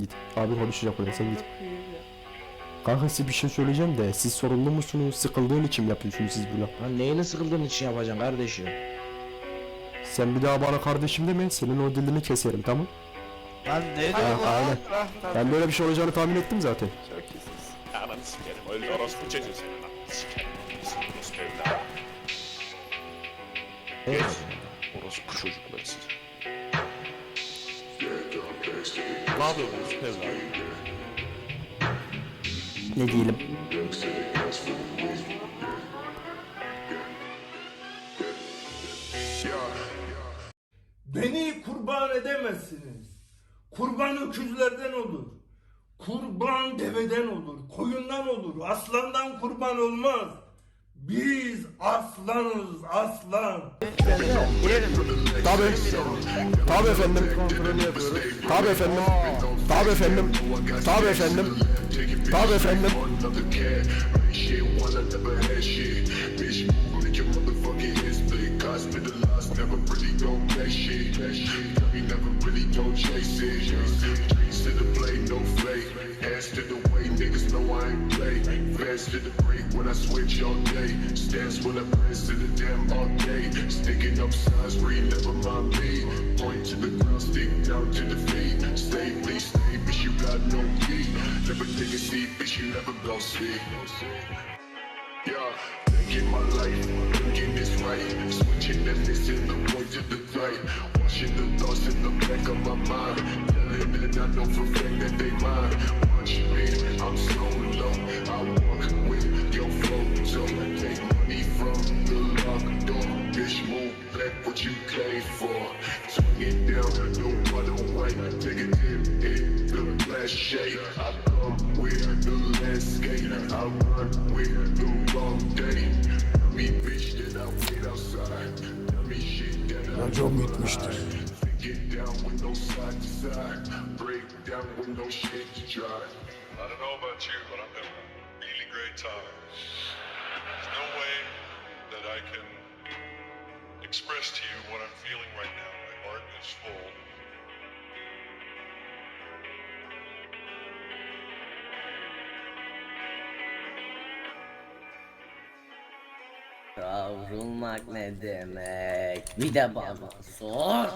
Git. Abi konuşacak oraya sen git. Kanka size bir şey söyleyeceğim de siz sorumlu musunuz? Sıkıldığın için mi yapıyorsunuz siz bunu? Lan neyini sıkıldığın için yapacaksın kardeşim? Sen bir daha bana kardeşim deme senin o dilini keserim tamam? Lan ne Ha, diyorsun lan? aynen. Ah. Ben böyle bir şey olacağını tahmin ettim zaten. Çok iyisiniz. Ananı sikerim öyle orospu çocuğu senin ananı sikerim. Orospu evladı. Evet. Ne diyelim? Beni kurban edemezsiniz. Kurban öküzlerden olur. Kurban deveden olur, koyundan olur, aslandan kurban olmaz. Biz aslanız, aslan. Tabi. Tabi efendim. Tabi efendim. Tabi efendim. Tabi efendim. Tabi efendim. Hands Fast to the break when I switch all day. Stance when I press to the damn all day. Sticking up signs where you never mind me. Point to the ground, stick down to the feet. Stay, please stay, bitch, you got no key. Never take a seat, bitch, you never go see. Yeah, thinking my life, thinking this right. Switching and missing the point to the right. Washing the thoughts in the back of my mind. Telling them I know for fact that they mine. Matter what. Take a dip in the flash shade. I come with the landscape. I run with the wrong day. Me bitch that I wait outside. Tell me shit that I Racon bitmiştir. Get down with no side to side. Break down with no shit to try. I don't know about you, but I'm having a really great time. There's no way that I can express to you what I'm feeling right now. My heart is full. Kavrulmak ne demek? Bir de bana sor.